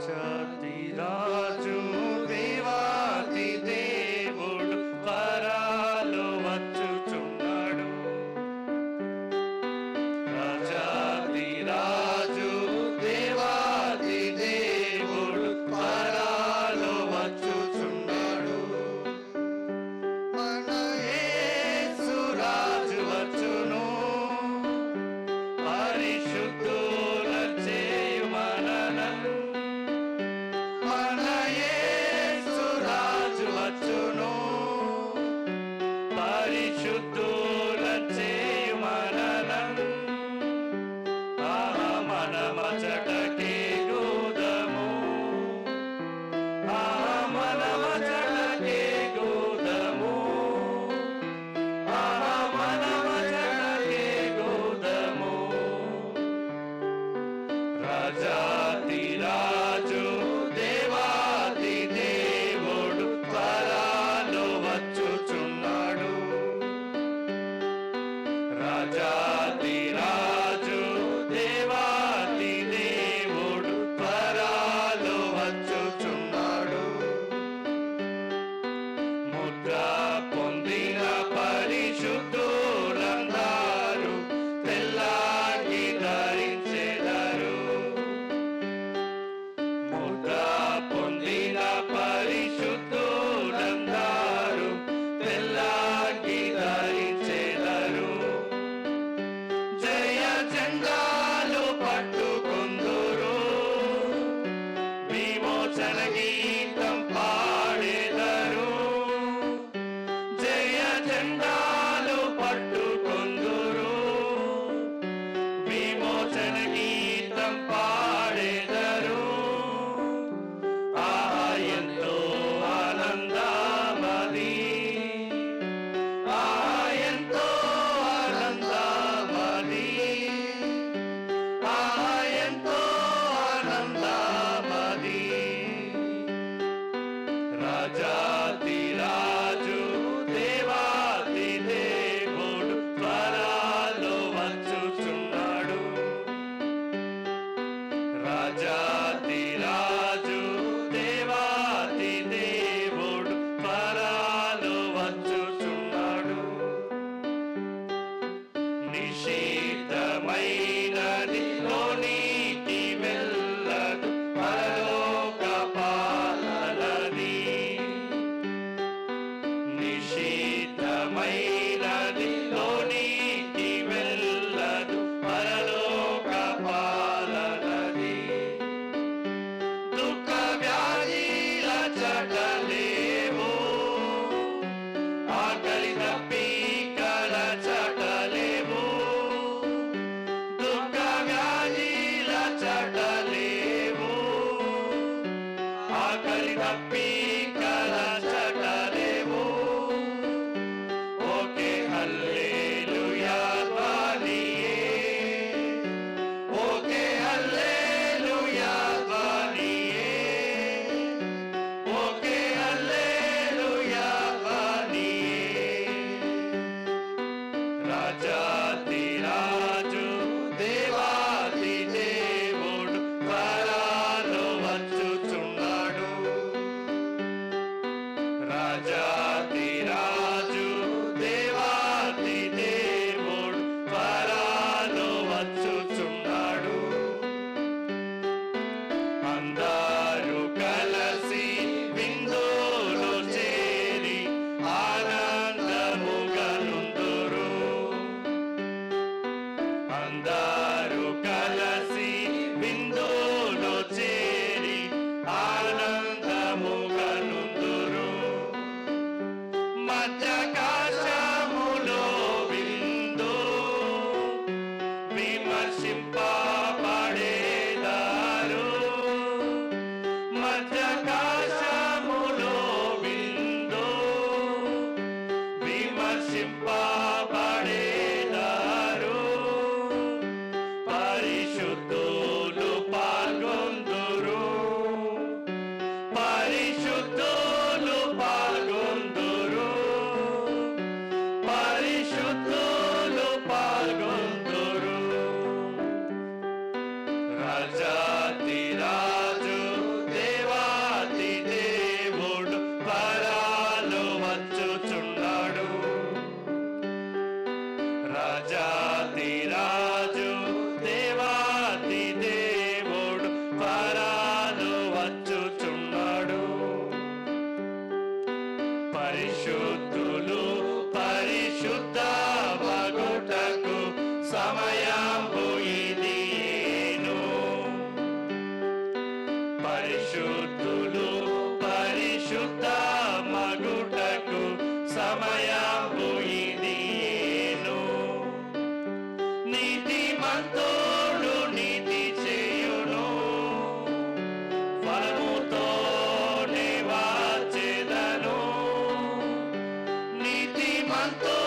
Chandila. Nishi. Raja. ಸಮಯವು ಇದೇನು ನೀತಿ ಮಂತೋಡು ನೀತಿ చేయును. ఫలముతోనే వాచెదను. నీతి మంతో